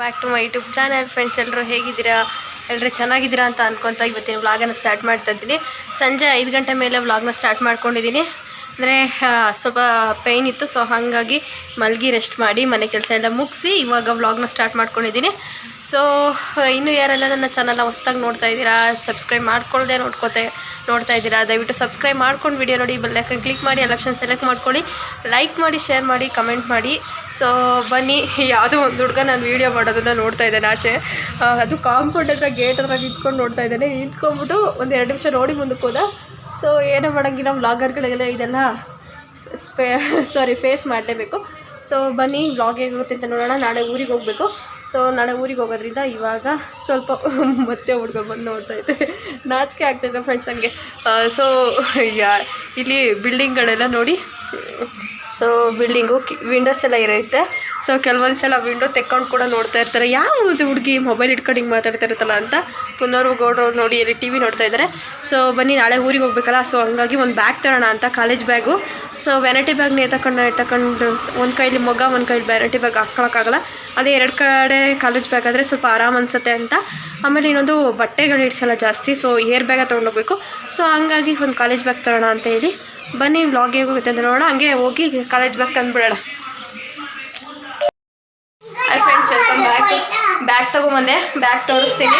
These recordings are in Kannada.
Back to my YouTube channel friends ಎಲ್ಲರೂ ಹೇಗಿದ್ದೀರಾ? ಎಲ್ಲರೂ ಚೆನ್ನಾಗಿದ್ದೀರಾ ಅಂತ ಅನ್ಕೊತ ಇವತ್ತಿನ ವ್ಲಾಗನ್ನು ಸ್ಟಾರ್ಟ್ ಮಾಡ್ತಾ ಇದ್ದೀನಿ. ಸಂಜೆ ಐದು ಗಂಟೆ ಮೇಲೆ ವ್ಲಾಗ್ನ ಸ್ಟಾರ್ಟ್ ಮಾಡ್ಕೊಂಡಿದ್ದೀನಿ. ಅಂದರೆ ಸ್ವಲ್ಪ ಪೇಯ್ನ್ ಇತ್ತು ಸೊ ಹಾಗಾಗಿ ಮಲಗಿ ರೆಸ್ಟ್ ಮಾಡಿ ಮನೆ ಕೆಲಸ ಎಲ್ಲ ಮುಗಿಸಿ ಇವಾಗ ವ್ಲಾಗ್ನ ಸ್ಟಾರ್ಟ್ ಮಾಡ್ಕೊಂಡಿದ್ದೀನಿ. ಸೊ ಇನ್ನೂ ಯಾರೆಲ್ಲ ನನ್ನ ಚಾನಲ್ನ ಹೊಸ್ದಾಗಿ ನೋಡ್ತಾ ಇದ್ದೀರಾ ಸಬ್ಸ್ಕ್ರೈಬ್ ಮಾಡ್ಕೊಳ್ಳದೆ ನೋಡ್ಕೋತೆ, ನೋಡ್ತಾ ಇದ್ದೀರಾ, ದಯವಿಟ್ಟು ಸಬ್ಸ್ಕ್ರೈಬ್ ಮಾಡ್ಕೊಂಡು ವಿಡಿಯೋ ನೋಡಿ ಬೆಲ್ಲೈಕನ್ ಕ್ಲಿಕ್ ಮಾಡಿ ಆಪ್ಷನ್ ಸೆಲೆಕ್ಟ್ ಮಾಡ್ಕೊಳ್ಳಿ. ಲೈಕ್ ಮಾಡಿ ಶೇರ್ ಮಾಡಿ ಕಮೆಂಟ್ ಮಾಡಿ. ಸೊ ಬನ್ನಿ, ಯಾವುದೋ ಒಂದು ಹುಡುಗ ನಾನು ವೀಡಿಯೋ ಮಾಡೋದನ್ನ ನೋಡ್ತಾ ಇದ್ದೇನೆ ಆಚೆ. ಅದು ಕಾಂಪೌಂಡ್ ಹತ್ರ ಗೇಟ್ ಹತ್ರ ನಿಂತ್ಕೊಂಡು ನೋಡ್ತಾ ಇದ್ದೇನೆ. ನಿಂತ್ಕೊಂಡ್ಬಿಟ್ಟು ಒಂದು ಎರಡು ನಿಮಿಷ ನೋಡಿ ಮುಂದಕ್ಕೆ ಹೋದ. ಸೊ ಏನೂ ಮಾಡೋಂಗಿಲ್ಲ ವ್ಲಾಗರ್ಗಳಿಗೆಲ್ಲ ಇದೆಲ್ಲ ಸ್ಪೇ ಸಾರಿ ಫೇಸ್ ಮಾಡಲೇಬೇಕು. ಸೊ ಬನ್ನಿ ವ್ಲಾಗ್ ಹೇಗುತ್ತೆ ಅಂತ ನೋಡೋಣ. ನಾಳೆ ಊರಿಗೆ ಹೋಗಬೇಕು. ಸೊ ನಾಳೆ ಊರಿಗೆ ಹೋಗೋದ್ರಿಂದ ಇವಾಗ ಸ್ವಲ್ಪ ಮತ್ತೆ ಹುಡ್ಗ ಬಂದು ನೋಡ್ತಾ ಇದ್ದೆ. ನಾಚಿಕೆ ಆಗ್ತಾಯಿದೆ ಫ್ರೆಂಡ್ಸ್ ನನಗೆ ಸೊ ಯಾ, ಇಲ್ಲಿ ಬಿಲ್ಡಿಂಗ್ಗಳೆಲ್ಲ ನೋಡಿ. ಸೊ ಬಿಲ್ಡಿಂಗು ವಿಂಡೋಸ್ ಎಲ್ಲ ಇರುತ್ತೆ. ಸೊ ಕೆಲವೊಂದು ಸಲ ವಿಂಡೋ ತೆಕ್ಕೊಂಡು ಕೂಡ ನೋಡ್ತಾ ಇರ್ತಾರೆ. ಯಾವ ಹುಡುಗಿ ಮೊಬೈಲ್ ಇಟ್ಕೊಂಡು ಹಿಂಗೆ ಮಾತಾಡ್ತಾ ಇರುತ್ತಲ್ಲ ಅಂತ ಪುನರ್ವು ಗೌಡ್ರವ್ರು ನೋಡಿ ಇಲ್ಲಿ ಟಿ ವಿ ನೋಡ್ತಾ ಇದ್ದಾರೆ ಸೊ ಬನ್ನಿ, ನಾಳೆ ಊರಿಗೆ ಹೋಗ್ಬೇಕಲ್ಲ. ಸೊ ಹಂಗಾಗಿ ಒಂದು ಬ್ಯಾಗ್ ತರೋಣ ಅಂತ ಕಾಲೇಜ್ ಬ್ಯಾಗು ಸೊ ವೆರೈಟಿ ಬ್ಯಾಗ್ನೇ ತಗೊಂಡು ತಗೊಂಡು ಒಂದು ಕೈಲಿ ಮೊಗ, ಒಂದು ಕೈಲಿ ವೆರೈಟಿ ಬ್ಯಾಗ್ ಹಾಕ್ಕೊಳಕ್ಕಾಗಲ್ಲ. ಅದೇ ಎರಡು ಕಡೆ ಕಾಲೇಜ್ ಬ್ಯಾಗ್ ಆದರೆ ಸ್ವಲ್ಪ ಆರಾಮ್ ಅನಿಸುತ್ತೆ ಅಂತ. ಆಮೇಲೆ ಇನ್ನೊಂದು ಬಟ್ಟೆಗಳು ಇಡ್ಸಲ್ಲ ಜಾಸ್ತಿ. ಸೊ ಏರ್ ಬ್ಯಾಗ ತೊಗೊಂಡೋಗ್ಬೇಕು ಸೊ ಹಂಗಾಗಿ ಒಂದು ಕಾಲೇಜ್ ಬ್ಯಾಗ್ ತರೋಣ ಅಂತ ಹೇಳಿ. ಬನ್ನಿ ವ್ಲಾಗ್ ಹೇಗೆ ಹೋಗುತ್ತೆ ಅಂತ ನೋಡೋಣ. ಹಂಗೆ ಹೋಗಿ college bag ತಂದುಬಿಡೋಣ hi friends welcome back bag ತಗೊಂಬಂದೆ. Bag ತೋರಿಸ್ತೀನಿ.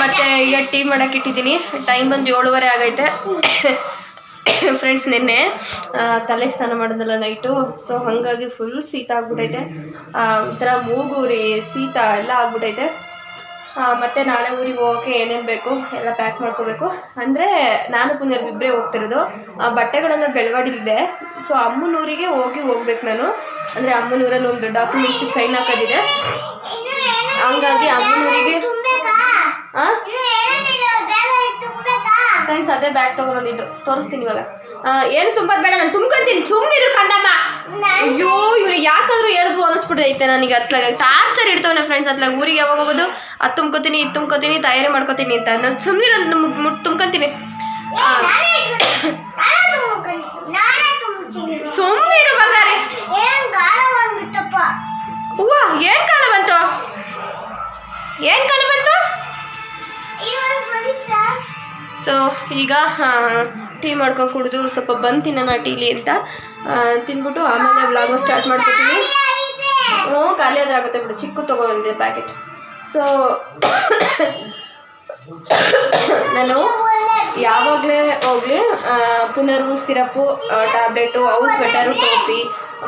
ಮತ್ತೆ ಈಗ ಟೀ ಮಾಡಕ್ಕೆ ಇಟ್ಟಿದ್ದೀನಿ. ಟೈಮ್ ಬಂದು ಏಳುವರೆ ಆಗೈತೆ. ಫ್ರೆಂಡ್ಸ್ ನಿನ್ನೆ ತಲೆ ಸ್ನಾನ ಮಾಡೋದಲ್ಲ ನೈಟು ಸೊ ಹಾಗಾಗಿ ಫುಲ್ ಶೀತ ಆಗ್ಬಿಟ್ಟೈತೆ ಒಂಥರ ಒಂಥರ ರೀ ಶೀತ ಎಲ್ಲ ಆಗ್ಬಿಟ್ಟೈತೆ ಮತ್ತೆ ನಾಳೆ ಊರಿಗೆ ಹೋಗೋಕೆ ಏನೇನು ಬೇಕು ಎಲ್ಲ ಪ್ಯಾಕ್ ಮಾಡ್ಕೋಬೇಕು. ಅಂದರೆ ನಾನು ಪುನರ್ ಇಬ್ಬರೇ ಹೋಗ್ತಿರೋದು. ಬಟ್ಟೆಗಳನ್ನು ಬೆಳವಾಡಿಲಿದೆ ಸೊ ಅಮ್ಮನೂರಿಗೆ ಹೋಗಿ ಹೋಗ್ಬೇಕು ನಾನು. ಅಂದರೆ ಅಮ್ಮನೂರಲ್ಲಿ ಒಂದು ಡಾಕ್ಯುಮೆಂಟ್ಸಿಗೆ ಸೈನ್ ಹಾಕೋದಿದೆ. ಹಂಗಾಗಿ ಅಮ್ಮನೂರಿಗೆ ಹಾಂ ಫ್ರೆಂಡ್ಸ್ ಅದೇ ಬ್ಯಾಗ್ ತೊಗೊಂಬಂದಿದ್ದು. ತೋರಿಸ್ತೀನಿ ಇವಾಗ. ಏನು ತುಂಬೋದು ಬೇಡ ನಾನು ತುಂಬ್ಕೊಂತೀನಿ. ಸುಮ್ಮನಿರು ಕಂದಮ್ಮ. ಅಯ್ಯೋ ಇವ್ರು ಯಾಕಾದ್ರೂ ಹೇಳಿದ್ವು ಅನಿಸ್ಬಿಟ್ಟೈತೆ ನನಗೆ ಅತ್ಲಾಗ. Torture ಇಡ್ತವನೆ friends ಅತ್ಲಾಗ. ಊರಿಗೆ ಯಾವಾಗ ಹೋಗೋದು ಅದು ತುಂಬ್ಕೊತೀನಿ ಇದು ತುಂಬ್ಕೊತೀನಿ ತಯಾರಿ ಮಾಡ್ಕೊತೀನಿ ಅಂತ. ನಾನು ಸುಮ್ಮನೆ ಮುಟ್ ತುಂಬ್ಕೊಂತೀನಿ. ಸುಮ್ಮನಿರು ಬಂಗಾರೆ. ಹೂವ ಏನ್ ಕಾಲ ಬಂತು? ಏನ್ ಕಾಲ ಬಂತು? ಸೊ ಈಗ ಟೀ ಮಾಡ್ಕೊಂಡು ಕುಡಿದು ಸ್ವಲ್ಪ ಬಂದು ತಿನ್ನೋಣ ಟೀಲಿ ಅಂತ ತಿಂದುಬಿಟ್ಟು ಆಮೇಲೆ ವ್ಲಾಗ್ನ ಸ್ಟಾರ್ಟ್ ಮಾಡ್ಕೊತೀನಿ. ಹ್ಞೂ ಖಾಲಿ ಆದರೆ ಆಗುತ್ತೆ ಬಿಡು, ಚಿಕ್ಕ ತೊಗೊಂಡಿದ್ದೆ ಪ್ಯಾಕೆಟ್ ಸೊ ನಾನು ಯಾವಾಗಲೇ ಹೋಗಲಿ ಪುನರ್ವು ಸಿರಪ್ಪು ಟ್ಯಾಬ್ಲೆಟು ಅವು ಸ್ವೆಟರು ಟೋಪಿ,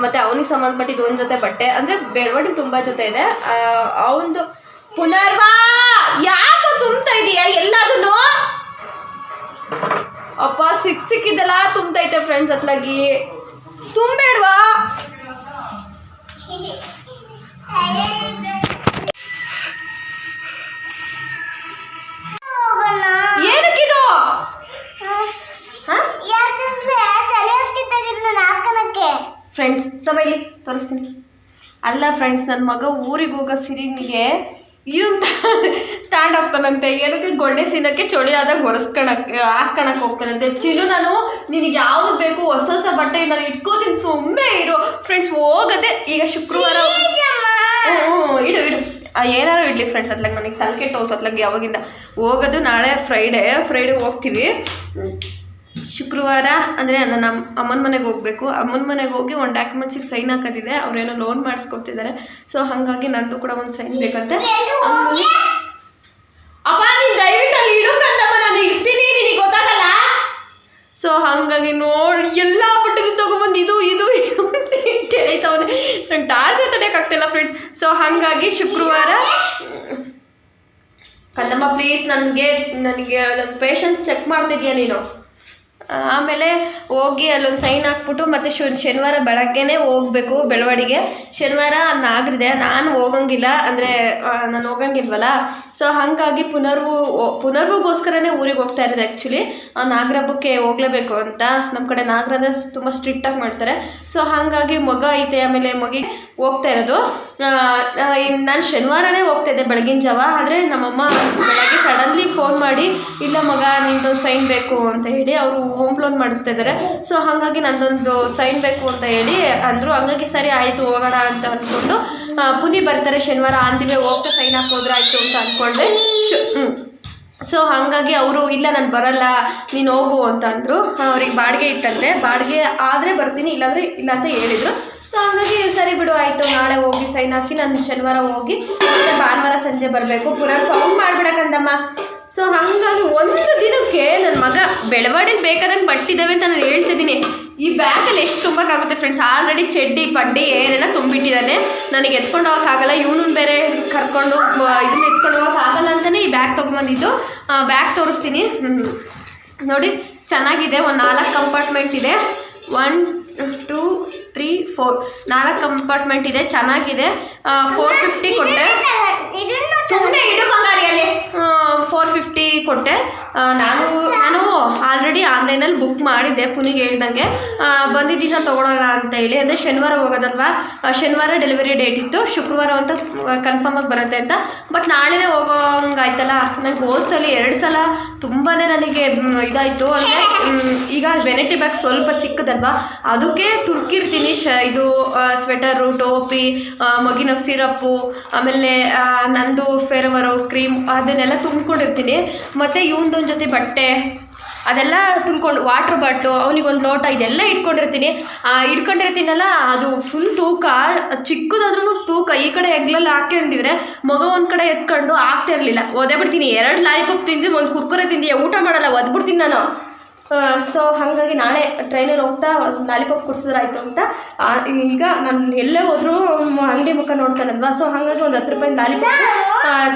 ಮತ್ತು ಅವನಿಗೆ ಸಂಬಂಧಪಟ್ಟಿದ್ದು ಒಂದು ಜೊತೆ ಬಟ್ಟೆ, ಅಂದರೆ ಬೆಳವಣಿಗೆ ತುಂಬ ಜೊತೆ ಇದೆ. ಅವನದು ಪುನರ್ವಾ, ಯಾಕೋ ತುಂಬ್ತಾ ಇದೆಯಾ ಎಲ್ಲದನ್ನು? ಅಪ್ಪ, ಸಿಕ್ ಸಿಕ್ಕಿದ್ದೆಲ್ಲ ತುಂಬ್ತೈತೆ ಫ್ರೆಂಡ್ಸ್ ಅತ್ಲಾಗಿ ತುಂಬೇಡ್ವಾ? ಏನಕ್ಕಿದು? ಫ್ರೆಂಡ್ಸ್ ತಗೊಳ್ಳಿ ತೋರಿಸ್ತೀನಿ. ಅಲ್ಲ ಫ್ರೆಂಡ್ಸ್ ನನ್ನ ಮಗ ಊರಿಗೆ ಹೋಗೋ ಸಿರಿನಿಗೆ ಇವನ್ ತಾಂಡೋಗ್ತಾನಂತೆ ಏನಕ್ಕೆ ಗೊಂಡೆ ಸೀನಕ್ಕೆ ಚಳಿ ಆದಾಗ ಒರೆಸ್ಕೊಳಕ್ಕೆ ಹಾಕ್ಕೊಳಕ್ಕೆ ಹೋಗ್ತಾನಂತೆ. ಚಿಲು ನಾನು ನಿನಗೆ ಯಾವ್ದು ಬೇಕು ಹೊಸ ಹೊಸ ಬಟ್ಟೆ ನಾನು ಇಟ್ಕೋತೀನಿ ಸುಮ್ಮನೆ ಇರು. ಫ್ರೆಂಡ್ಸ್ ಹೋಗದೆ. ಈಗ ಶುಕ್ರವಾರ ಹ್ಞೂ ಇಡು ಇಡು. ಏನಾರು ಇಡ್ಲಿ ಫ್ರೆಂಡ್ಸ್ ಅತ್ಲಾಗ ನನಗೆ ತಲೆ ಕೆಟ್ಟು ಹೋಗ್ತು ಅತ್ಲಾಗ ಯಾವಾಗಿಂದ. ಹೋಗೋದು ನಾಳೆ ಫ್ರೈಡೇ ಫ್ರೈಡೇ ಹೋಗ್ತೀವಿ. ಶುಕ್ರವಾರ ಅಂದರೆ ನನ್ನ ಅಮ್- ಅಮ್ಮನ ಮನೆಗೆ ಹೋಗಬೇಕು. ಅಮ್ಮನ ಮನೆಗೆ ಹೋಗಿ ಒಂದು ಡಾಕ್ಯುಮೆಂಟ್ಸಿಗೆ ಸೈನ್ ಹಾಕೋದಿದೆ ಅವರೇನೋ ಲೋನ್ ಮಾಡಿಸ್ಕೊಡ್ತಿದ್ದಾರೆ ಸೊ ಹಾಗಾಗಿ ನಂದು ಕೂಡ ಒಂದು ಸೈನ್ ಬೇಕಂತೆ. ನೀನು ನಾನು ಸೊ ಹಾಗಾಗಿ ನೋಡಿ ಎಲ್ಲ ಬಟ್ಟೆಗಳು ತೊಗೊಂಬಂದು ಇದು ಇದು ಇದು ಅಂತ ಇಟ್ಟೈತವನೆ ನಂಗೆ ಟಾರ್ಚರ್ ತಡೆಯೋಕ್ಕಾಗ್ತಿಲ್ಲ ಫ್ರೆಂಡ್ಸ್ ಸೊ ಹಾಗಾಗಿ ಶುಕ್ರವಾರ ಕಂದಮ್ಮ ಪ್ಲೀಸ್ ನನಗೆ ನನಗೆ ನನ್ನ ಪೇಷನ್ಸ್ ಚೆಕ್ ಮಾಡ್ತಿದ್ಯಾ ನೀನು? ಆಮೇಲೆ ಹೋಗಿ ಅಲ್ಲೊಂದು ಸೈನ್ ಹಾಕ್ಬಿಟ್ಟು ಮತ್ತೆ ಶನಿವಾರ ಬೆಳಗ್ಗೆನೇ ಹೋಗ್ಬೇಕು ಬೆಳವಡಿಗೆ ಶನಿವಾರ ನಾಗರಿದೆ. ನಾನು ಹೋಗಂಗಿಲ್ಲ. ಅಂದರೆ ನಾನು ಹೋಗಂಗಿಲ್ವಲ್ಲ? ಸೊ ಹಾಗಾಗಿ ಪುನರ್ವು ಪುನರ್ವಗೋಸ್ಕರನೇ ಊರಿಗೆ ಹೋಗ್ತಾ ಇರೋದು ಆ್ಯಕ್ಚುಲಿ ನಾಗರ ಹಬ್ಬಕ್ಕೆ ಹೋಗಲೇಬೇಕು ಅಂತ. ನಮ್ಮ ಕಡೆ ನಾಗರದ ತುಂಬ ಸ್ಟ್ರಿಕ್ಟಾಗಿ ಮಾಡ್ತಾರೆ. ಸೊ ಹಾಗಾಗಿ ಮಗ ಐತೆ ಆಮೇಲೆ ಮಗಿ ಹೋಗ್ತಾ ಇರೋದು. ನಾನು ಶನಿವಾರನೇ ಹೋಗ್ತಾ ಇದ್ದೆ ಬೆಳಗಿನ ಜಾವ, ಆದರೆ ನಮ್ಮಮ್ಮ ಬೆಳಗ್ಗೆ ಸಡನ್ಲಿ ಫೋನ್ ಮಾಡಿ, ಇಲ್ಲ ಮಗ, ನಿಂದು ಸೈನ್ ಬೇಕು ಅಂತ ಹೇಳಿ ಅವರು ಹೋಮ್ ಲೋನ್ ಮಾಡಿಸ್ತಾ ಇದ್ದಾರೆ ಸೊ ಹಾಗಾಗಿ ನಂದೊಂದು ಸೈನ್ ಬೇಕು ಅಂತ ಹೇಳಿ ಅಂದರು. ಹಂಗಾಗಿ ಸರಿ, ಆಯಿತು, ಹೋಗೋಣ ಅಂತ ಅಂದ್ಕೊಂಡು ಪುನಿ ಬರ್ತಾರೆ ಶನಿವಾರ ಅಂದಿವೆ ಹೋಗ್ತಾ ಸೈನ್ ಹಾಕೋದ್ರೆ ಆಯಿತು ಅಂತ ಅಂದ್ಕೊಂಡೆ ಶು ಸೊ ಹಾಗಾಗಿ ಅವರು, ಇಲ್ಲ, ನಾನು ಬರಲ್ಲ, ನೀನು ಹೋಗು ಅಂತ ಅಂದರು. ಅವ್ರಿಗೆ ಬಾಡಿಗೆ ಇತ್ತಂತೆ. ಬಾಡಿಗೆ ಆದರೆ ಬರ್ತೀನಿ, ಇಲ್ಲಾಂದರೆ ಇಲ್ಲ ಅಂತ ಹೇಳಿದರು. ಸೊ ಹಾಗಾಗಿ ಸರಿ ಬಿಡು, ಆಯಿತು. ಸೈನ್ ಹಾಕಿ ನಾನು ಶನಿವಾರ ಹೋಗಿ ಮತ್ತೆ ಭಾನುವಾರ ಸಂಜೆ ಬರಬೇಕು. ಪುನಃ ಸೌಂಡ್ ಮಾಡಿಬಿಡಕ್ಕಂದಮ್ಮ ಸೊ ಹಾಗಾಗಿ ಒಂದು ದಿನಕ್ಕೆ ನನ್ನ ಮಗ ಬೆಳವಣಿಗೆ ಬೇಕಾದಂಗೆ ಬಟ್ಟಿದ್ದಾವೆ ಅಂತ ನಾನು ಹೇಳ್ತಿದ್ದೀನಿ ಈ ಬ್ಯಾಗಲ್ಲಿ ಎಷ್ಟು ತುಂಬಕ್ಕಾಗುತ್ತೆ ಫ್ರೆಂಡ್ಸ್ ಆಲ್ರೆಡಿ ಚಡ್ಡಿ, ಪಡ್ಡಿ ಏನೇನ ತುಂಬಿಟ್ಟಿದ್ದಾನೆ. ನನಗೆ ಎತ್ಕೊಂಡು ಹೋಗೋಕ್ಕಾಗಲ್ಲ ಇವನು ಬೇರೆ ಕರ್ಕೊಂಡು ಇದನ್ನ ಎತ್ಕೊಂಡು ಹೋಗೋಕ್ಕಾಗಲ್ಲ ಅಂತಲೇ ಈ ಬ್ಯಾಗ್ ತೊಗೊಂಬಂದಿದ್ದು. ಬ್ಯಾಗ್ ತೋರಿಸ್ತೀನಿ. ನೋಡಿ, ಚೆನ್ನಾಗಿದೆ. ಒಂದು ನಾಲ್ಕು ಕಂಪಾರ್ಟ್ಮೆಂಟ್ ಇದೆ. ಒನ್ ಟೂ ತ್ರೀ ಫೋರ್ ನಾಲ್ಕು ಕಂಪಾರ್ಟ್ಮೆಂಟ್ ಇದೆ ಚೆನ್ನಾಗಿದೆ. ಫೋರ್ ಫಿಫ್ಟಿ ಕೊಟ್ಟೆ. ಸುಮ್ಮನೆ ಇಡು ಬಂಗಾರಿಯಲ್ಲಿ. ಕೊಟ್ಟೆ. ನಾನು ನಾನು ಆಲ್ರೆಡಿ ಆನ್ಲೈನಲ್ಲಿ ಬುಕ್ ಮಾಡಿದ್ದೆ, ಪುನಿಗೆ ಹೇಳ್ದಂಗೆ. ಬಂದಿದ್ದೀನ ತೊಗೊಳೋಣ ಅಂತ ಹೇಳಿ. ಅಂದರೆ ಶನಿವಾರ ಹೋಗೋದಲ್ವಾ? ಶನಿವಾರ ಡೆಲಿವರಿ ಡೇಟ್ ಇತ್ತು. ಶುಕ್ರವಾರ ಅಂತ ಕನ್ಫರ್ಮ್ ಆಗಿ ಬರುತ್ತೆ ಅಂತ. ಬಟ್ ನಾಳೆನೇ ಹೋಗೋಂಗಾಯ್ತಲ್ಲ? ನನಗೆ ಹೋದ ಸಲ ಎರಡು ಸಲ ತುಂಬಾ ನನಗೆ ಇದಾಯಿತು. ಅಂದರೆ ಈಗ ವೆನೈಟಿ ಬ್ಯಾಗ್ ಸ್ವಲ್ಪ ಚಿಕ್ಕದಲ್ವಾ? ಅದಕ್ಕೆ ತುರ್ಕಿರ್ತೀನಿ ಶ, ಇದು ಸ್ವೆಟರು ಟೋಪಿ ಮಗಿನ ಸಿರಪ್ಪು ಆಮೇಲೆ ನಂದು ಫೇರವರು ಕ್ರೀಮ್ ಅದನ್ನೆಲ್ಲ ತುಂಬ್ಕೊಂಡಿರ್ತೀನಿ. ಮತ್ತು ಇವನದೊಂದು ಜೊತೆ ಬಟ್ಟೆ, ಅದೆಲ್ಲ ತುಂಬ್ಕೊಂಡು ವಾಟ್ರ್ ಬಾಟ್ಲು ಅವನಿಗೊಂದು ಲೋಟ ಇದೆಲ್ಲ ಇಟ್ಕೊಂಡಿರ್ತೀನಿ. ಇಟ್ಕೊಂಡಿರ್ತೀನಲ್ಲ, ಅದು ಫುಲ್ ತೂಕ ಚಿಕ್ಕದಾದ್ರೂ ತೂಕ. ಈ ಕಡೆ ಎಗ್ಲಲ್ಲಿ ಹಾಕೊಂಡಿದ್ರೆ ಮಗ ಒಂದು ಕಡೆ ಎತ್ಕೊಂಡು ಆಗ್ತಾ ಇರಲಿಲ್ಲ. ಒದೇ ಬಿಡ್ತೀನಿ ಎರಡು ಲಾಲಿಪಾಪ್ ತಿಂದು ಒಂದು ಕುರ್ಕುರೆ ತಿಂದು, ಊಟ ಮಾಡಲ್ಲ, ಒದ್ಬಿಡ್ತೀನಿ ನಾನು. ಸೊ ಹಾಗಾಗಿ ನಾಳೆ ಟ್ರೈನಲ್ಲಿ ಹೋಗ್ತಾ ಒಂದು ಲಾಲಿಪಾಪ್ ಕುಡಿಸಿದ್ರಾಯ್ತು ಅಂತ ಈಗ ನಾನು ಎಲ್ಲೇ ಹೋದರೂ ಅಂಗಡಿ ಮುಖ ನೋಡ್ತಾನಲ್ವಾ? ಸೊ ಹಾಗಾಗಿ ಒಂದು ಹತ್ತು ರೂಪಾಯಿ ಲಾಲಿಪಾಪ್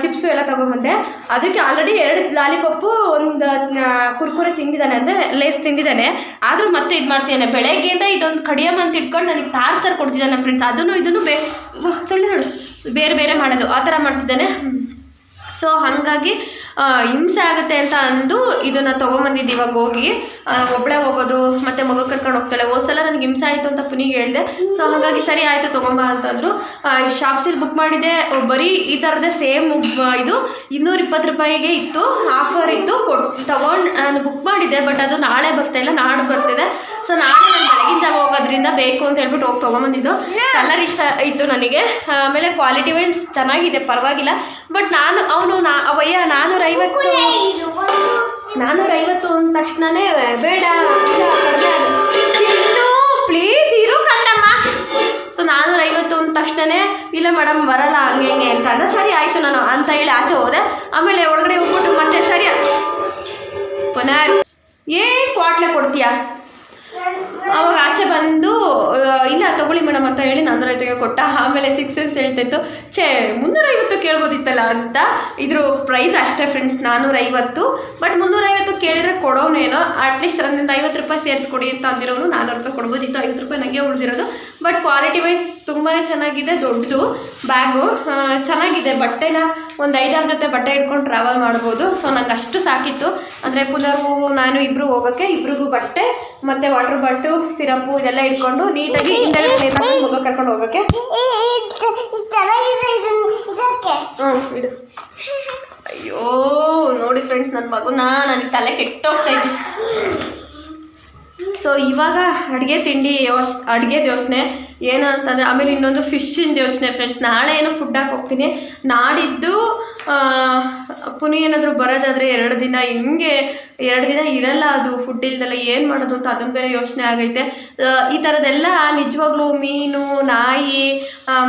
ಚಿಪ್ಸು ಎಲ್ಲ ತೊಗೊಂಬಂದೆ. ಅದಕ್ಕೆ ಆಲ್ರೆಡಿ ಎರಡು ಲಾಲಿಪಾಪು ಒಂದು ಕುರ್ಕುರೆ ತಿಂದಿದ್ದಾನೆ ಅಂದರೆ ಲೇಸ್ ತಿಂದಿದ್ದಾನೆ. ಆದರೂ ಮತ್ತೆ ಇದು ಮಾಡ್ತಿದ್ದಾನೆ. ಬೆಳಗ್ಗೆಯಿಂದ ಇದೊಂದು ಕಡಿಯಮ್ಮ ಅಂತ ಇಟ್ಕೊಂಡು ನನಗೆ ಟಾರ್ಚರ್ ಕೊಡ್ತಿದ್ದಾನೆ ಫ್ರೆಂಡ್ಸ್ ಅದನ್ನು ಇದನ್ನು ಬೇ ಸೊಳ್ಳೆ ನೋಡು. ಬೇರೆ ಬೇರೆ ಮಾಡೋದು. ಆ ಥರ ಮಾಡ್ತಿದ್ದಾನೆ. ಸೊ ಹಾಗಾಗಿ ಹಿಂಸೆ ಆಗುತ್ತೆ ಅಂತ ಅಂದು ಇದನ್ನು ತೊಗೊಂಬಂದಿದ್ದು ಇವಾಗ ಹೋಗಿ. ಒಬ್ಳೆ ಹೋಗೋದು ಮತ್ತೆ ಮಗು ಕರ್ಕೊಂಡು ಹೋಗ್ತಾಳೆ. ಹೋದ ಸಲ ನನಗೆ ಹಿಂಸೆ ಆಯಿತು ಅಂತ ಪುನಿಗೆ ಹೇಳಿದೆ. ಸೊ ಹಾಗಾಗಿ ಸರಿ ಆಯಿತು ತೊಗೊಂಬ ಅಂತಂದರು. ಶಾಪ್ಸಲ್ಲಿ ಬುಕ್ ಮಾಡಿದೆ ಬರೀ ಈ ಥರದೇ ಸೇಮ್ ಇದು ಇನ್ನೂರ ಇಪ್ಪತ್ತು ರೂಪಾಯಿಗೆ ಇತ್ತು. ಆಫರ್ ಇತ್ತು. ತಗೊಂಡ್ ತಗೊಂಡು ನಾನು ಬುಕ್ ಮಾಡಿದ್ದೆ ಬಟ್ ಅದು ನಾಳೆ ಬರ್ತಾ ಇಲ್ಲ. ನಾಡು ಬರ್ತಿದೆ. ಸೊ ನಾಳೆ ನಾನು ಬೆಳಗಿನ ಜಾಗ ಹೋಗೋದ್ರಿಂದ ಬೇಕು ಅಂತ ಹೇಳ್ಬಿಟ್ಟು ಹೋಗಿ ತೊಗೊಂಬಂದಿದ್ದು. ಕಲರ್ ಇಷ್ಟ ಇತ್ತು ನನಗೆ. ಆಮೇಲೆ ಕ್ವಾಲಿಟಿ ವೈಸ್ ಚೆನ್ನಾಗಿದೆ ಪರವಾಗಿಲ್ಲ. ಬಟ್ ನಾನು ಅವನು ನಾ ಅವಯ್ಯ ನಾನ್ನೂರೈವತ್ತು ನಾನ್ನೂರೈವತ್ತು ಅಂದ ತಕ್ಷಣನೇ, ಬೇಡ ಪ್ಲೀಸ್ ಇರು, ಕಂದಮ್ಮ. ಸೊ ನಾನ್ನೂರೈವತ್ತು ಅಂದ ತಕ್ಷಣನೇ, ಇಲ್ಲ ಮೇಡಮ್ ಬರಲ್ಲ, ಹಂಗೆ, ಹಿಂಗೆ ಅಂತ ಅಂದ್ರೆ ಸರಿ, ಆಯಿತು ನಾನು ಅಂತ ಹೇಳಿ ಆಚೆ ಹೋದೆ. ಆಮೇಲೆ ಒಳಗಡೆ ಹೋಗ್ಬಿಟ್ಟು ಮತ್ತೆ ಸರಿ. ಪುನಃ ಏನು ಕ್ವಾಟ್ಲೆ ಕೊಡ್ತೀಯಾ? ಅವಾಗ ಆಚೆ ಬಂದು ಇಲ್ಲ ತಗೊಳ್ಳಿ ಮೇಡಮ್ ಅಂತ ಹೇಳಿ ನಾನ್ನೂರೈವತ್ತಿಗೆ ಕೊಟ್ಟ. ಆಮೇಲೆ ಸಿಕ್ಸ್ ಸೆನ್ಸ್ ಹೇಳ್ತಿತ್ತು, ಛೇ, ಮುನ್ನೂರೈವತ್ತು ಕೇಳ್ಬೋದಿತ್ತಲ್ಲ ಅಂತ. ಇದ್ರ ಪ್ರೈಸ್ ಅಷ್ಟೇ ಫ್ರೆಂಡ್ಸ್ ನಾನ್ನೂರೈವತ್ತು ಬಟ್ ಮುನ್ನೂರೈವತ್ತು ಕೇಳಿದರೆ ಕೊಡೋನೇನೋ ಅಟ್ಲೀಸ್ಟ್ ಅದರಿಂದ ಐವತ್ತು ರೂಪಾಯಿ ಸೇರಿಸ್ಕೊಡಿ ಅಂತ ಅಂದಿರೋನು ನಾನ್ನೂರು ರೂಪಾಯಿ ಕೊಡ್ಬೋದಿತ್ತು. ಐವತ್ತು ರೂಪಾಯಿ ನನಗೆ ಉಳಿದಿರೋದು. ಬಟ್ ಕ್ವಾಲಿಟಿ ವೈಸ್ ತುಂಬಾ ಚೆನ್ನಾಗಿದೆ, ದೊಡ್ಡದು ಬ್ಯಾಗು ಚೆನ್ನಾಗಿದೆ ಬಟ್ಟೆನ. ಒಂದು ಐದಾರು ಜೊತೆ ಬಟ್ಟೆ ಇಟ್ಕೊಂಡು ಟ್ರಾವೆಲ್ ಮಾಡ್ಬೋದು. ಸೊ ನಂಗೆ ಅಷ್ಟು ಸಾಕಿತ್ತು. ಅಂದರೆ ಪುನರ್ವು ನಾನು ಇಬ್ಬರು ಹೋಗೋಕ್ಕೆ ಇಬ್ರಿಗೂ ಬಟ್ಟೆ ಮತ್ತು ವಾಟರ್ ಬಾಟು ಸಿರಪ್ಪು ಇದೆಲ್ಲ ಇಟ್ಕೊಂಡು ನೀಟಾಗಿ ಮಗ ಕರ್ಕೊಂಡು ಹೋಗೋಕ್ಕೆ ಹ್ಞೂ ಇಡು. ಅಯ್ಯೋ ನೋಡಿ ಫ್ರೆಂಡ್ಸ್ ನನ್ನ ಮಗುನ ನನಗೆ ತಲೆ ಕೆಟ್ಟೋಗ್ತಾ ಇದ್ದೀನಿ ಸೊ ಇವಾಗ ಅಡುಗೆ ತಿಂಡಿ ಯೋಚ್ ಅಡುಗೆದು ಯೋಚನೆ. ಏನು ಅಂತಂದರೆ, ಆಮೇಲೆ ಇನ್ನೊಂದು ಫಿಶ್ಶಿಂದು ಯೋಚನೆ ಫ್ರೆಂಡ್ಸ್ ನಾಳೆ ಏನೋ ಫುಡ್ ಹಾಕಿ ಹೋಗ್ತೀನಿ. ನಾಡಿದ್ದು ಪುನಿ ಏನಾದರೂ ಬರೋದಾದರೆ ಎರಡು ದಿನ ಹಿಂಗೆ, ಎರಡು ದಿನ ಇರಲ್ಲ ಅದು ಫುಡ್ ಇಲ್ದೆಲ್ಲ, ಏನು ಮಾಡೋದು ಅಂತ ಅದನ್ನು ಬೇರೆ ಯೋಚನೆ ಆಗೈತೆ. ಈ ಥರದ್ದೆಲ್ಲ ನಿಜವಾಗ್ಲೂ ಮೀನು, ನಾಯಿ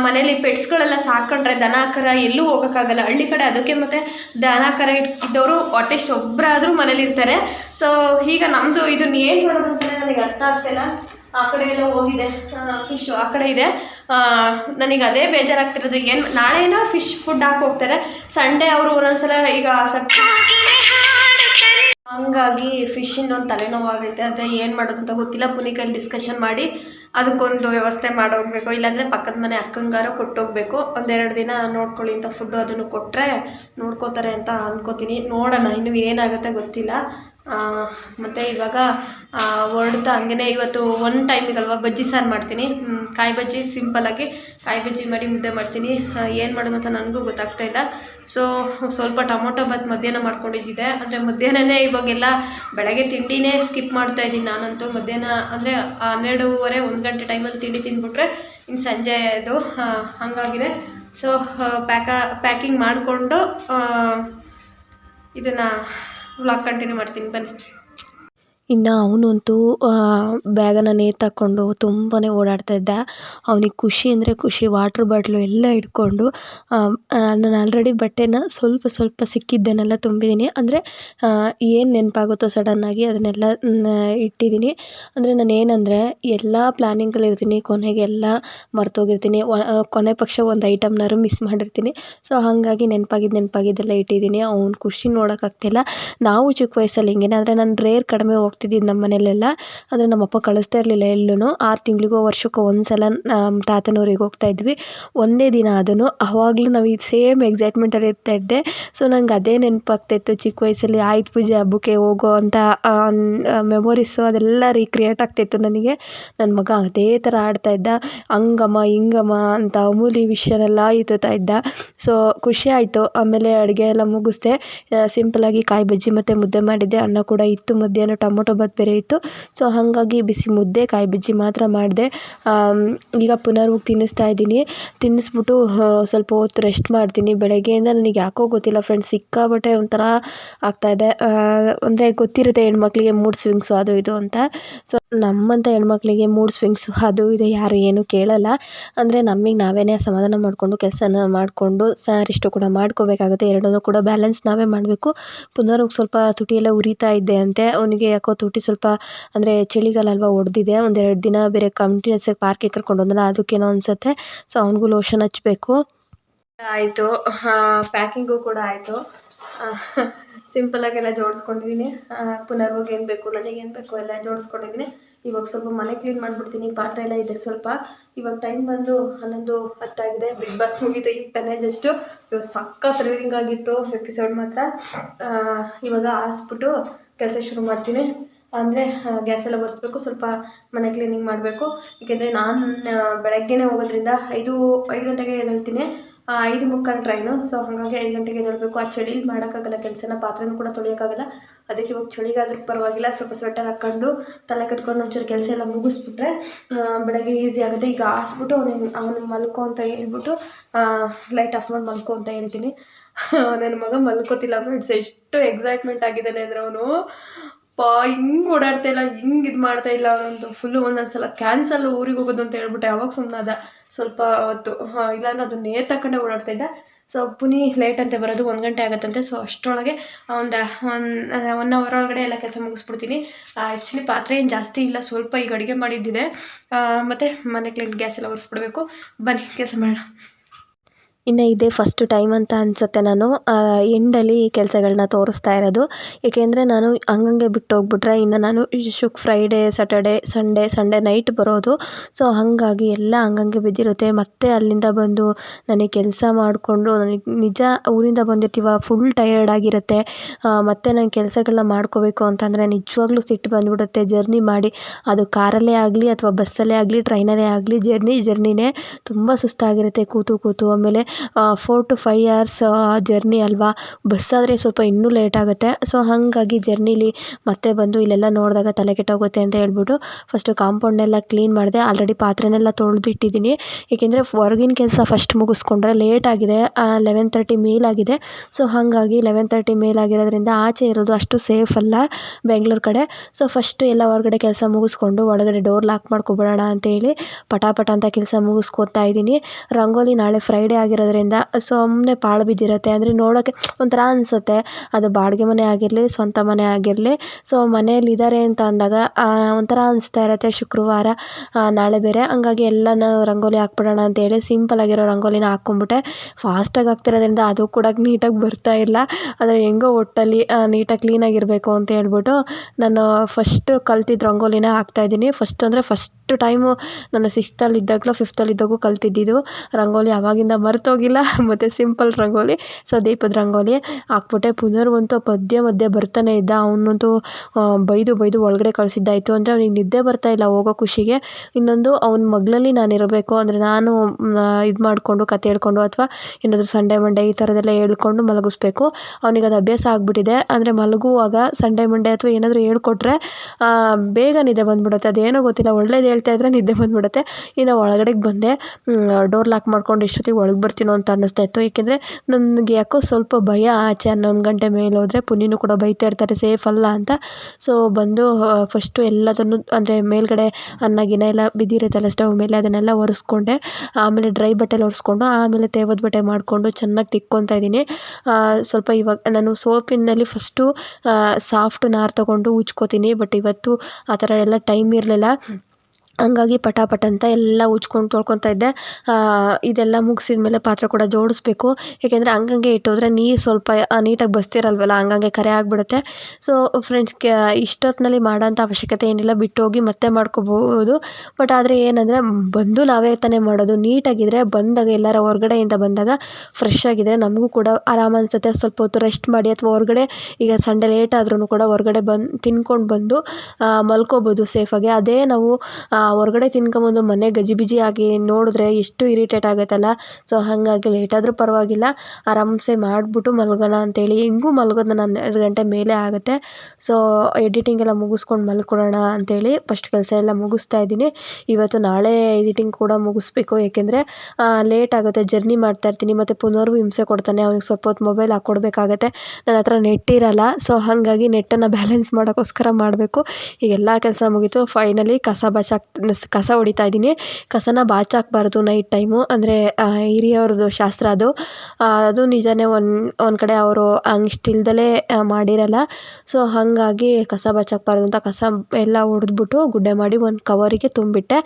ಮನೇಲಿ ಪೆಟ್ಸ್ಗಳೆಲ್ಲ ಸಾಕೊಂಡ್ರೆ ದನ, ಕರ ಎಲ್ಲೂ ಹೋಗೋಕ್ಕಾಗಲ್ಲ. ಹಳ್ಳಿ ಕಡೆ ಅದಕ್ಕೆ ಮತ್ತು ದನ, ಕರ ಇಟ್ಟಿದ್ದವರು ಅಟ್ಲೀಸ್ಟ್ ಒಬ್ಬರಾದರೂ ಮನೇಲಿರ್ತಾರೆ. ಸೊ ಈಗ ನಮ್ಮದು ಇದನ್ನ ಏನು ಮಾಡೋದು ಅಂತಲೇ ನನಗೆ ಅರ್ಥ ಆಗ್ತಿಲ್ಲ. ಆ ಕಡೆ ಎಲ್ಲ ಹೋಗಿದೆ. ಫಿಶ್ ಆ ಕಡೆ ಇದೆ. ನನಗೆ ಅದೇ ಬೇಜಾರಾಗ್ತಿರೋದು, ಏನು ನಾಳೆ ಏನೋ ಫಿಶ್ ಫುಡ್ ಹಾಕಿ ಹೋಗ್ತಾರೆ. ಸಂಡೇ ಅವರು ಒಂದೊಂದ್ಸಲ ಈಗ ಹಂಗಾಗಿ ಫಿಶಿಂದ ಒಂದು ತಲೆನೋವಾಗೈತೆ. ಆದರೆ ಏನು ಮಾಡೋದು ಅಂತ ಗೊತ್ತಿಲ್ಲ. ಪುನಿಕಲ್ಲಿ ಡಿಸ್ಕಷನ್ ಮಾಡಿ ಅದಕ್ಕೊಂದು ವ್ಯವಸ್ಥೆ ಮಾಡೋಗ್ಬೇಕು. ಇಲ್ಲಾಂದರೆ ಪಕ್ಕದ ಮನೆ ಅಕ್ಕಂಗಾರ ಕೊಟ್ಟೋಗ್ಬೇಕು. ಒಂದೆರಡು ದಿನ ನೋಡ್ಕೊಳ್ಳಿ ಅಂತ ಫುಡ್ಡು ಅದನ್ನು ಕೊಟ್ಟರೆ ನೋಡ್ಕೋತಾರೆ ಅಂತ ಅಂದ್ಕೋತೀನಿ ನೋಡೋಣ, ಇನ್ನು ಏನಾಗುತ್ತೆ ಗೊತ್ತಿಲ್ಲ. ಮತ್ತು ಇವಾಗ ಹೊರಡ್ತಾ ಹಂಗೆ ಇವತ್ತು ಒನ್ ಟೈಮಿಗಲ್ವ ಬಜ್ಜಿ ಸಾರು ಮಾಡ್ತೀನಿ. ಕಾಯಿ ಬಜ್ಜಿ ಸಿಂಪಲ್ಲಾಗಿ ಕಾಯಿ ಬಜ್ಜಿ ಮಾಡಿ ಮುದ್ದೆ ಮಾಡ್ತೀನಿ. ಏನು ಮಾಡೋದು ಅಂತ ನನಗೂ ಗೊತ್ತಾಗ್ತಾ ಇಲ್ಲ. ಸೊ ಸ್ವಲ್ಪ ಟೊಮೊಟೊ ಬಾತ್ ಮಧ್ಯಾಹ್ನ ಮಾಡ್ಕೊಂಡಿದ್ದಿದೆ. ಅಂದರೆ ಮಧ್ಯಾಹ್ನನೇ ಇವಾಗೆಲ್ಲ ಬೆಳಗ್ಗೆ ತಿಂಡಿನೇ ಸ್ಕಿಪ್ ಮಾಡ್ತಾ ಇದ್ದೀನಿ ನಾನಂತೂ. ಮಧ್ಯಾಹ್ನ ಅಂದರೆ ಹನ್ನೆರಡೂವರೆ, ಒಂದು ಗಂಟೆ ಟೈಮಲ್ಲಿ ತಿಂಡಿ ತಿಂದ್ಬಿಟ್ರೆ ಇನ್ನು ಸಂಜೆ ಅದು ಹಂಗಾಗಿದೆ. ಸೊ ಪ್ಯಾಕ, ಪ್ಯಾಕಿಂಗ್ ಮಾಡಿಕೊಂಡು ಇದನ್ನು ವ್ಲಾಗ್ ಕಂಟಿನ್ಯೂ ಮಾಡ್ತೀನಿ. ಬನ್ನಿ. ಇನ್ನು ಅವನಂತೂ ಬ್ಯಾಗನ್ನು ನೇತಾಕ್ಕೊಂಡು ಓಡಾಡ್ತಾ ಇದ್ದ. ಅವನಿಗೆ ಖುಷಿ ಅಂದರೆ ಖುಷಿ ವಾಟ್ರ್ ಬಾಟ್ಲು ಎಲ್ಲ ಹಿಡ್ಕೊಂಡು ನಾನು ಆಲ್ರೆಡಿ ಬಟ್ಟೆನ ಸ್ವಲ್ಪ ಸ್ವಲ್ಪ ಸಿಕ್ಕಿದ್ದನ್ನೆಲ್ಲ ತುಂಬಿದ್ದೀನಿ. ಅಂದರೆ ಏನು ನೆನಪಾಗುತ್ತೋ ಸಡನ್ನಾಗಿ ಅದನ್ನೆಲ್ಲ ಇಟ್ಟಿದ್ದೀನಿ. ಅಂದರೆ ನಾನು ಏನಂದರೆ ಎಲ್ಲ ಪ್ಲ್ಯಾನಿಂಗಲ್ಲಿರ್ತೀನಿ ಕೊನೆಗೆ ಎಲ್ಲ ಮರ್ತೋಗಿರ್ತೀನಿ. ಕೊನೆ ಪಕ್ಷ ಒಂದು ಐಟಮ್ನಾರು ಮಿಸ್ ಮಾಡಿರ್ತೀನಿ. ಸೊ ಹಾಗಾಗಿ ನೆನಪಾಗಿದ್ದು ನೆನಪಾಗಿದ್ದೆಲ್ಲ ಇಟ್ಟಿದ್ದೀನಿ. ಅವ್ನ ಖುಷಿ ನೋಡೋಕ್ಕಾಗ್ತಿಲ್ಲ. ನಾವು ಚಿಕ್ಕ ವಯಸ್ಸಲ್ಲಿ ಹಿಂಗೇನೆ, ಅಂದರೆ ನಾನು ರೇರ್ ಕಡಿಮೆ ಹೋಗ್ತಿದ್ದಿದ್ದು ನಮ್ಮ ಮನೇಲೆಲ್ಲ ಆದರೆ ನಮ್ಮಪ್ಪ ಕಳಿಸ್ತಾ ಇರಲಿಲ್ಲ ಎಲ್ಲೂ ಆರು ತಿಂಗಳಿಗೋ ವರ್ಷಕ್ಕೋ ಒಂದು ಸಲ ನಮ್ಮ ತಾತನೂರಿಗೆ ಹೋಗ್ತಾ ಇದ್ವಿ. ಒಂದೇ ದಿನ ಅದನ್ನು. ಆವಾಗಲೂ ನಾವು ಇದು ಸೇಮ್ ಎಕ್ಸೈಟ್ಮೆಂಟಲ್ಲಿ ಇರ್ತಾ ಇದ್ದೆ. ಸೊ ನಂಗೆ ಅದೇ ನೆನಪಾಗ್ತಾಯಿತ್ತು ಚಿಕ್ಕ ವಯಸ್ಸಲ್ಲಿ ಆಯುಧ ಪೂಜೆ ಹಬ್ಬಕ್ಕೆ ಹೋಗೋ ಅಂತ ಮೆಮೊರೀಸು ಅದೆಲ್ಲ ರೀಕ್ರಿಯೇಟ್ ಆಗ್ತಾಯಿತ್ತು ನನಗೆ. ನನ್ನ ಮಗ ಅದೇ ಥರ ಆಡ್ತಾ ಇದ್ದ. ಹಂಗಮ್ಮ, ಹಿಂಗಮ್ಮ ಅಂತ ಅಮೂಲಿ ವಿಷಯನೆಲ್ಲ ಎತ್ತುತ್ತಾ ಇದ್ದ. ಸೊ ಖುಷಿ ಆಯಿತು. ಆಮೇಲೆ ಅಡುಗೆ ಎಲ್ಲ ಮುಗಿಸ್ದೆ. ಸಿಂಪಲ್ಲಾಗಿ ಕಾಯಿ ಬಜ್ಜಿ ಮತ್ತು ಮುದ್ದೆ ಮಾಡಿದ್ದೆ. ಅನ್ನ ಕೂಡ ಇತ್ತು ಮಧ್ಯಾಹ್ನ ಟೊಮೊಟೊ ಬಾತ್ ಬೇರೆ ಇತ್ತು. ಸೊ ಹಾಗಾಗಿ ಬಿಸಿ ಮುದ್ದೆ, ಕಾಯಿ ಬಜ್ಜಿ ಮಾತ್ರ ಮಾಡಿದೆ. ಈಗ ಪುನರ್ವಾಗಿ ತಿನ್ನಿಸ್ತಾ ಇದ್ದೀನಿ. ತಿನ್ನಿಸ್ಬಿಟ್ಟು ಸ್ವಲ್ಪ ಹೊತ್ತು ರೆಸ್ಟ್ ಮಾಡ್ತೀನಿ. ಬೆಳಗ್ಗೆಯಿಂದ ನನಗೆ ಯಾಕೋ ಗೊತ್ತಿಲ್ಲ ಫ್ರೆಂಡ್ಸ್ ಸಿಕ್ಕಾಪಟ್ಟೆ ಒಂಥರ ಆಗ್ತಾಯಿದೆ ಅಂದರೆ ಗೊತ್ತಿರುತ್ತೆ ಹೆಣ್ಮಕ್ಳಿಗೆ ಮೂಡ್ ಸ್ವಿಂಗ್ಸು ಅದು ಇದು ಅಂತ. ಸೊ ನಮ್ಮಂಥ ಹೆಣ್ಮಕ್ಳಿಗೆ ಮೂಡ್ ಸ್ವಿಂಗ್ಸು ಅದು ಇದು ಯಾರು ಏನು ಕೇಳಲ್ಲ. ಅಂದರೆ ನಮಗೆ ನಾವೇ ಸಮಾಧಾನ ಮಾಡಿಕೊಂಡು ಕೆಲಸನ ಮಾಡಿಕೊಂಡು ಸಾರಿಷ್ಟು ಕೂಡ ಮಾಡ್ಕೋಬೇಕಾಗುತ್ತೆ. ಎರಡನ್ನೂ ಕೂಡ ಬ್ಯಾಲೆನ್ಸ್ ನಾವೇ ಮಾಡಬೇಕು. ಪುನರ್ ಸ್ವಲ್ಪ ತುಟಿಯೆಲ್ಲ ಉರಿತಾ ಇದ್ದೆ ಅಂತೆ. ಅವನಿಗೆ ಯಾಕೋ ತುಟಿ ಸ್ವಲ್ಪ, ಅಂದರೆ ಚಳಿಗಾಲ ಅಲ್ವಾ ಒಡೆದಿದೆ, ಒಂದೆರಡು ದಿನ ಬೇರೆ ಕಂಟಿನ್ಯೂಸ್ ಆಗಿ ಪಾರ್ಕಿಗೆ ಕರ್ಕೊಂಡು ಹೋದ್ನಲ್ಲ, ಅದಕ್ಕೇನೋ ಅನಿಸುತ್ತೆ. ಸೊ ಅವನಿಗೂ ಲೋಷನ್ ಹಚ್ಚಬೇಕು ಆಯಿತು. ಪ್ಯಾಕಿಂಗು ಕೂಡ ಆಯಿತು. ಸಿಂಪಲಾಗೆಲ್ಲ ಜೋಡಿಸ್ಕೊಂಡಿದ್ದೀನಿ ಪುನರ್ವಾಗಿ ಏನು ಬೇಕು ನನಗೆ ಏನು ಬೇಕು ಎಲ್ಲ ಜೋಡಿಸ್ಕೊಂಡಿದ್ದೀನಿ ಇವಾಗ ಸ್ವಲ್ಪ ಮನೆ ಕ್ಲೀನ್ ಮಾಡಿಬಿಡ್ತೀನಿ, ಪಾತ್ರೆ ಎಲ್ಲ ಇದೆ ಸ್ವಲ್ಪ. ಇವಾಗ ಟೈಮ್ ಬಂದು ಹನ್ನೊಂದು ಹತ್ತಾಗಿದೆ ಬಿಗ್ ಬಾಸ್ ಮುಗಿತು ಈಗ ತಾನೇ ಜಸ್ಟು ಇವಾಗ ಸಖತ್ ಥ್ರಿಲ್ಲಿಂಗ್ ಆಗಿತ್ತು ಎಪಿಸೋಡ್ ಮಾತ್ರ. ಇವಾಗ ಹಾಸ್ಬಿಟ್ಟು ಕೆಲಸ ಶುರು ಮಾಡ್ತೀನಿ. ಅಂದರೆ ಗ್ಯಾಸ್ ಎಲ್ಲ ಒರೆಸ್ಬೇಕು ಸ್ವಲ್ಪ ಮನೆ ಕ್ಲೀನಿಂಗ್ ಮಾಡಬೇಕು. ಏಕೆಂದರೆ ನಾನು ಬೆಳಗ್ಗೆನೇ ಹೋಗೋದ್ರಿಂದ ಐದು ಐದು ಗಂಟೆಗೆ ಎದ್ದೇಳ್ತೀನಿ. ಐದು ಮುಕ್ಕಾಲು ಟ್ರೈನು ಸೊ ಹಾಗಾಗಿ ಐದು ಗಂಟೆಗೆ ಎದ್ದೇಳಬೇಕು. ಆ ಚಳಿಲಿ ಮಾಡೋಕ್ಕಾಗಲ್ಲ, ಕೆಲಸನ ಪಾತ್ರೆನೂ ಕೂಡ ತೊಳಿಯೋಕ್ಕಾಗಲ್ಲ. ಅದಕ್ಕೆ ಇವಾಗ ಚಳಿಗಾದ್ರೂ ಪರವಾಗಿಲ್ಲ, ಸ್ವಲ್ಪ ಸ್ವೆಟರ್ ಹಾಕ್ಕೊಂಡು ತಲೆ ಕಟ್ಕೊಂಡು ಒಂಚೂರು ಕೆಲಸ ಎಲ್ಲ ಮುಗಿಸ್ಬಿಟ್ರೆ ಬೆಳಗ್ಗೆ ಈಸಿ ಆಗುತ್ತೆ. ಈಗ ಹಾಸ್ಬಿಟ್ಟು ಅವನಿಗೆ ಅವನು ಮಲ್ಕೋ ಅಂತ ಹೇಳ್ಬಿಟ್ಟು ಲೈಟ್ ಆಫ್ ಮಾಡಿ ಮಲ್ಕೋ ಅಂತ ಹೇಳ್ತೀನಿ. ನನ್ನ ಮಗ ಮಲ್ಕೋತಿಲ್ಲ ಫ್ರೆಂಡ್ಸ್ ಎಷ್ಟು ಎಕ್ಸೈಟ್ಮೆಂಟ್ ಆಗಿದ್ದಾನೆ ಅಂದರೆ ಅವನು. ಪಾ ಹಿಂಗೆ ಓಡಾಡ್ತಾ ಇಲ್ಲ, ಹಿಂಗೆ ಇದು ಮಾಡ್ತಾ ಇಲ್ಲ ಅವನಂತೂ ಫುಲ್ಲು ಒಂದೊಂದು ಸಲ ಕ್ಯಾನ್ಸಲ್ ಊರಿಗೆ ಹೋಗೋದು ಅಂತ ಹೇಳ್ಬಿಟ್ಟೆ, ಅವಾಗ ಸುಮ್ಮನಾದ ಸ್ವಲ್ಪ ಹೊತ್ತು, ಹಾಂ, ಇಲ್ಲಾಂದ್ರೆ ಅದು ನೇರ್ ತಕೊಂಡೆ ಓಡಾಡ್ತಾ ಇದ್ದ. ಸೊ ಪುನಿ ಲೇಟ್ ಅಂತ ಬರೋದು, ಒಂದು ಗಂಟೆ ಆಗುತ್ತಂತೆ. ಸೊ ಅಷ್ಟರೊಳಗೆ ಒಂದು ಒನ್ ಒನ್ ಅವರ್ ಒಳಗಡೆ ಎಲ್ಲ ಕೆಲಸ ಮುಗಿಸ್ಬಿಡ್ತೀನಿ. ಆ್ಯಕ್ಚುಲಿ ಪಾತ್ರೆ ಏನು ಜಾಸ್ತಿ ಇಲ್ಲ, ಸ್ವಲ್ಪ ಈಗ ಅಡುಗೆ ಮಾಡಿದ್ದಿದೆ. ಮತ್ತು ಮನೆ ಕ್ಲೀನ್ ಗ್ಯಾಸ್ ಎಲ್ಲ ಒರೆಸ್ಬಿಡ್ಬೇಕು. ಬನ್ನಿ, ಕೆಲಸ ಮಾಡೋಣ. ಇನ್ನು ಇದೇ ಫಸ್ಟ್ ಟೈಮ್ ಅಂತ ಅನಿಸುತ್ತೆ ನಾನು. ಎಂಡಲ್ಲಿ ಕೆಲಸಗಳನ್ನ ತೋರಿಸ್ತಾ ಇರೋದು. ಏಕೆಂದರೆ ನಾನು ಹಂಗಂಗೆ ಬಿಟ್ಟು ಹೋಗ್ಬಿಟ್ರೆ ಇನ್ನು ನಾನು ಶುಕ್ Friday Saturday Sunday Sunday night ಬರೋದು. ಸೊ ಹಾಗಾಗಿ ಎಲ್ಲ ಹಂಗಂಗೆ ಬಿದ್ದಿರುತ್ತೆ. ಮತ್ತೆ ಅಲ್ಲಿಂದ ಬಂದು ನನಗೆ ಕೆಲಸ ಮಾಡಿಕೊಂಡು ನನಗೆ ನಿಜ ಊರಿಂದ ಬಂದಿರ್ತೀವ ಫುಲ್ ಟೈರ್ಡ್ ಆಗಿರುತ್ತೆ. ಮತ್ತು ನಾನು ಕೆಲಸಗಳನ್ನ ಮಾಡ್ಕೋಬೇಕು ಅಂತಂದರೆ ನಿಜವಾಗ್ಲೂ ಸಿಟ್ಟು ಬಂದುಬಿಡುತ್ತೆ. ಜರ್ನಿ ಮಾಡಿ, ಅದು ಕಾರಲ್ಲೇ ಆಗಲಿ ಅಥವಾ ಬಸ್ಸಲ್ಲೇ ಆಗಲಿ ಟ್ರೈನಲ್ಲೇ ಆಗಲಿ ಜರ್ನಿ ಜರ್ನಿನೇ ತುಂಬ ಸುಸ್ತಾಗಿರುತ್ತೆ ಕೂತು ಕೂತು. ಆಮೇಲೆ four to five hours journey ಅಲ್ವಾ? ಬಸ್ಸಾದರೆ ಸ್ವಲ್ಪ ಇನ್ನೂ ಲೇಟ್ ಆಗುತ್ತೆ. ಸೊ ಹಾಗಾಗಿ ಜರ್ನಿಲಿ ಮತ್ತೆ ಬಂದು ಇಲ್ಲೆಲ್ಲ ನೋಡಿದಾಗ ತಲೆ ಕೆಟ್ಟೋಗುತ್ತೆ ಅಂತ ಹೇಳ್ಬಿಟ್ಟು ಫಸ್ಟು ಕಾಂಪೌಂಡ್ನೆಲ್ಲ ಕ್ಲೀನ್ ಮಾಡಿದೆ. ಆಲ್ರೆಡಿ ಪಾತ್ರೆನೆಲ್ಲ ತೊಳೆದಿಟ್ಟಿದ್ದೀನಿ. ಏಕೆಂದರೆ ಹೊರಗಿನ ಕೆಲಸ ಫಸ್ಟ್ ಮುಗಿಸ್ಕೊಂಡ್ರೆ ಲೇಟ್ ಆಗಿದೆ. ಲೆವೆನ್ ತರ್ಟಿ ಮೇಲಾಗಿದೆ ಸೊ ಹಾಗಾಗಿ ಲೆವೆನ್ ತರ್ಟಿ ಮೇಲಾಗಿರೋದ್ರಿಂದ ಆಚೆ ಇರೋದು ಅಷ್ಟು ಸೇಫ್ ಅಲ್ಲ ಬೆಂಗಳೂರು ಕಡೆ. ಸೊ ಫಸ್ಟು ಎಲ್ಲ ಹೊರಗಡೆ ಕೆಲಸ ಮುಗಿಸ್ಕೊಂಡು ಒಳಗಡೆ ಡೋರ್ ಲಾಕ್ ಮಾಡ್ಕೊಬಿಡೋಣ ಅಂತೇಳಿ ಪಟಾಪಟ ಅಂತ ಕೆಲಸ ಮುಗಿಸ್ಕೊತಾ ಇದ್ದೀನಿ. ರಂಗೋಲಿ ನಾಳೆ ಫ್ರೈಡೇ ಆಗಿರೋದ್ರಿಂದ ಸುಮ್ಮನೆ ಪಾಳು ಬಿದ್ದಿರುತ್ತೆ. ಅಂದರೆ ನೋಡೋಕ್ಕೆ ಒಂಥರ ಅನಿಸುತ್ತೆ. ಅದು ಬಾಡಿಗೆ ಮನೆ ಆಗಿರಲಿ, ಸ್ವಂತ ಮನೆ ಆಗಿರಲಿ. ಸೊ ಮನೆಯಲ್ಲಿ ಇದ್ದಾರೆ ಅಂತ ಅಂದಾಗ ಒಂಥರ ಅನಿಸ್ತಾ ಇರುತ್ತೆ ಶುಕ್ರವಾರ. ನಾಳೆ ಬೇರೆ. ಹಂಗಾಗಿ ಎಲ್ಲನೂ ರಂಗೋಲಿ ಹಾಕ್ಬಿಡೋಣ ಅಂತೇಳಿ ಸಿಂಪಲ್ ಆಗಿರೋ ರಂಗೋಲಿನ ಹಾಕ್ಕೊಂಬಿಟ್ಟೆ ಫಾಸ್ಟಾಗಿ ಆಗ್ತಿರೋದ್ರಿಂದ ಅದು ಕೂಡ ನೀಟಾಗಿ ಬರ್ತಾ ಇಲ್ಲ. ಆದರೆ ಹೆಂಗೋ ಒಟ್ಟಲ್ಲಿ ನೀಟಾಗಿ ಕ್ಲೀನಾಗಿರಬೇಕು ಅಂತ ಹೇಳ್ಬಿಟ್ಟು ನಾನು ಫಸ್ಟು ಕಲ್ತಿದ್ದು ರಂಗೋಲಿನ ಹಾಕ್ತಾಯಿದ್ದೀನಿ ಫಸ್ಟ್ ಅಂದರೆ ಫಸ್ಟ್ ಟೈಮು ನನ್ನ ಸಿಕ್ಸ್ತಲ್ಲಿ ಇದ್ದಾಗಲೋ ಫಿಫ್ತಲ್ಲಿ ಇದ್ದಾಗೂ ಕಲ್ತಿದ್ದಿದ್ದು ರಂಗೋಲಿ ಆವಾಗಿಂದ ಮರೆತು ಮರ್ತೋಗಿಲ್ಲ ಮತ್ತು ಸಿಂಪಲ್ ರಂಗೋಲಿ. ಸೊ ದೀಪದ ರಂಗೋಲಿ ಹಾಕ್ಬಿಟ್ಟೆ. ಪುನರ್ವಂತೂ ಪದ್ಯ ಮಧ್ಯ ಬರ್ತಾನೆ ಇದ್ದ. ಅವನಂತೂ ಬೈದು ಬೈದು ಒಳಗಡೆ ಕಳಿಸಿದ್ದಾಯಿತು. ಅಂದರೆ ಅವ್ನಿಗೆ ನಿದ್ದೆ ಬರ್ತಾ ಇಲ್ಲ ಹೋಗೋ ಖುಷಿಗೆ. ಇನ್ನೊಂದು, ಅವನ ಮಗ್ಳಲ್ಲಿ ನಾನು ಇರಬೇಕು. ಅಂದರೆ ನಾನು ಇದು ಮಾಡಿಕೊಂಡು ಕತೆ ಹೇಳ್ಕೊಂಡು ಅಥವಾ ಏನಾದರೂ ಸಂಡೇ ಮಂಡೇ ಈ ಥರದ್ದೆಲ್ಲ ಹೇಳ್ಕೊಂಡು ಮಲಗಿಸ್ಬೇಕು. ಅವನಿಗೆ ಅದು ಅಭ್ಯಾಸ ಆಗಿಬಿಟ್ಟಿದೆ. ಅಂದರೆ ಮಲಗುವಾಗ ಸಂಡೇ ಮಂಡೇ ಅಥವಾ ಏನಾದರೂ ಹೇಳ್ಕೊಟ್ರೆ ಬೇಗ ನಿದ್ದೆ ಬಂದ್ಬಿಡುತ್ತೆ. ಅದೇನೋ ಗೊತ್ತಿಲ್ಲ. ಒಳ್ಳೇದು ಹೇಳ್ತಾ ಇದ್ರೆ ನಿದ್ದೆ ಬಂದ್ಬಿಡುತ್ತೆ. ಇನ್ನು ಒಳಗಡೆಗೆ ಬಂದೆ. ಡೋರ್ ಲಾಕ್ ಮಾಡ್ಕೊಂಡು ಇಷ್ಟೊತ್ತಿಗೆ ಒಳಗೆ ಬರ್ತೀನೋ ಅಂತ ಅನ್ನಿಸ್ತಾ ಇತ್ತು. ಏಕೆಂದರೆ ನನಗೆ ಯಾಕೋ ಸ್ವಲ್ಪ ಭಯ ಆಚೆ ಹನ್ನೊಂದು ಗಂಟೆ ಮೇಲೆ ಹೋದರೆ ಪುನೀನು ಕೂಡ ಬೈತಾ ಇರ್ತಾರೆ, ಸೇಫ್ ಅಲ್ಲ ಅಂತ. ಸೊ ಬಂದು ಫಸ್ಟು ಎಲ್ಲದನ್ನು, ಅಂದರೆ ಮೇಲ್ಗಡೆ ಅನ್ನ ಗಿನ ಎಲ್ಲ ಬಿದ್ದಿರುತ್ತಲ್ಲ ಸ್ಟವ್ ಮೇಲೆ, ಅದನ್ನೆಲ್ಲ ಒರೆಸ್ಕೊಂಡೆ. ಆಮೇಲೆ ಡ್ರೈ ಬಟ್ಟೆಲಿ ಒರೆಸ್ಕೊಂಡು, ಆಮೇಲೆ ತೇವದ ಬಟ್ಟೆ ಮಾಡಿಕೊಂಡು ಚೆನ್ನಾಗಿ ತಿಕ್ಕೊತಾ ಇದ್ದೀನಿ. ಸ್ವಲ್ಪ ಇವಾಗ, ನಾನು ಸೋಪಿನಲ್ಲಿ ಫಸ್ಟು ಸಾಫ್ಟ್ ನಾರು ತೊಗೊಂಡು ಉಜ್ಕೋತೀನಿ ಬಟ್ ಇವತ್ತು ಆ ಥರ ಎಲ್ಲ ಟೈಮ್ ಇರಲಿಲ್ಲ. ಹಂಗಾಗಿ ಪಟ ಪಟ ಅಂತ ಎಲ್ಲ ಉಜ್ಕೊಂಡು ತೊಳ್ಕೊತಾ ಇದ್ದೆ. ಇದೆಲ್ಲ ಮುಗಿಸಿದ ಮೇಲೆ ಪಾತ್ರೆ ಕೂಡ ಜೋಡಿಸ್ಬೇಕು. ಏಕೆಂದರೆ ಹಂಗಂಗೆ ಇಟ್ಟೋದ್ರೆ ನೀರು ಸ್ವಲ್ಪ ನೀಟಾಗಿ ಬಸ್ತಿರಲ್ವಲ್ಲ, ಹಂಗಂಗೆ ಕರೆ ಆಗಿಬಿಡುತ್ತೆ. ಸೊ ಫ್ರೆಂಡ್ಸ್ ಕೆ ಇಷ್ಟೊತ್ತಿನಲ್ಲಿ ಮಾಡೋಂಥ ಅವಶ್ಯಕತೆ ಏನಿಲ್ಲ ಬಿಟ್ಟು ಹೋಗಿ ಮತ್ತೆ ಮಾಡ್ಕೋಬೋದು. ಬಟ್ ಆದರೆ ಏನಂದರೆ, ಬಂದು ನಾವೇ ತಾನೇ ಮಾಡೋದು. ನೀಟಾಗಿದ್ದರೆ ಬಂದಾಗ, ಎಲ್ಲರ ಹೊರ್ಗಡೆಯಿಂದ ಬಂದಾಗ ಫ್ರೆಶ್ ಆಗಿದ್ದರೆ ನಮಗೂ ಕೂಡ ಆರಾಮ ಅನಿಸುತ್ತೆ. ಸ್ವಲ್ಪ ಹೊತ್ತು ರೆಸ್ಟ್ ಮಾಡಿ ಅಥವಾ ಹೊರಗಡೆ, ಈಗ ಸಂಡೆ ಲೇಟ್ ಆದ್ರೂ ಕೂಡ ಹೊರಗಡೆ ಬಂದು, ತಿನ್ಕೊಂಡು ಬಂದು ಮಲ್ಕೋಬೋದು ಸೇಫಾಗಿ ಅದೇ ನಾವು ಹೊರ್ಗಡೆ ತಿನ್ಕೊಂಬಂದು ಮನೆ ಗಜಿಬಿಜಿ ಆಗಿ ನೋಡಿದ್ರೆ ಎಷ್ಟು ಇರಿಟೇಟ್ ಆಗುತ್ತಲ್ಲ. ಸೊ, ಹಾಗಾಗಿ ಲೇಟ್ ಆದರೂ ಪರವಾಗಿಲ್ಲ. ಆರಾಮ್ಸೆ ಮಾಡಿಬಿಟ್ಟು ಮಲ್ಗೋಣ ಅಂತೇಳಿ. ಹೆಂಗೂ ಮಲ್ಗೋದು ನಾನು ಹನ್ನೆರಡು ಗಂಟೆ ಮೇಲೆ ಆಗುತ್ತೆ. ಸೊ, ಎಡಿಟಿಂಗ್ ಎಲ್ಲ ಮುಗಿಸ್ಕೊಂಡು ಮಲ್ಕೊಳ್ಳೋಣ ಅಂತೇಳಿ ಫಸ್ಟ್ ಕೆಲಸ ಎಲ್ಲ ಮುಗಿಸ್ತಾ ಇದ್ದೀನಿ. ಇವತ್ತು ನಾಳೆ ಎಡಿಟಿಂಗ್ ಕೂಡ ಮುಗಿಸ್ಬೇಕು. ಏಕೆಂದರೆ ಲೇಟ್ ಆಗುತ್ತೆ. ಜರ್ನಿ ಮಾಡ್ತಾ ಇರ್ತೀನಿ. ಮತ್ತು ಪುನರ್ವು ಹಿಂಸೆ ಕೊಡ್ತಾನೆ. ಅವ್ನಿಗೆ ಸ್ವಲ್ಪ ಹೊತ್ತು ಮೊಬೈಲ್ ಹಾಕ್ಕೊಡ್ಬೇಕಾಗತ್ತೆ ನನ್ನ ಹತ್ರ ನೆಟ್ ಇರಲ್ಲ. ಸೊ, ಹಾಗಾಗಿ ನೆಟ್ಟನ್ನು ಬ್ಯಾಲೆನ್ಸ್ ಮಾಡೋಕ್ಕೋಸ್ಕರ ಮಾಡಬೇಕು. ಈಗೆಲ್ಲ ಕೆಲಸ ಮುಗೀತು. ಫೈನಲಿ ಕಸ ಬಚಾಕ್ ಕಸ ಹೊಡಿತಾ ಇದ್ದೀನಿ. ಕಸನ ಬಾಚಾಕ್ಬಾರ್ದು ನೈಟ್ ಟೈಮು. ಅಂದರೆ ಹಿರಿಯವ್ರದ್ದು ಶಾಸ್ತ್ರ ಅದು. ಅದು ನಿಜನೇ ಒಂದು ಒಂದು ಕಡೆ ಅವರು ಹಂಗೆ ಸ್ಟಿಲ್ದಲ್ಲೇ ಮಾಡಿರಲ್ಲ. ಸೊ, ಹಾಗಾಗಿ ಕಸ ಬಾಚಾಕ್ಬಾರ್ದು ಅಂತ ಕಸ ಎಲ್ಲ ಹೊಡೆದ್ಬಿಟ್ಟು ಗುಡ್ಡೆ ಮಾಡಿ ಒಂದು ಕವರಿಗೆ ತುಂಬಿಟ್ಟೆ.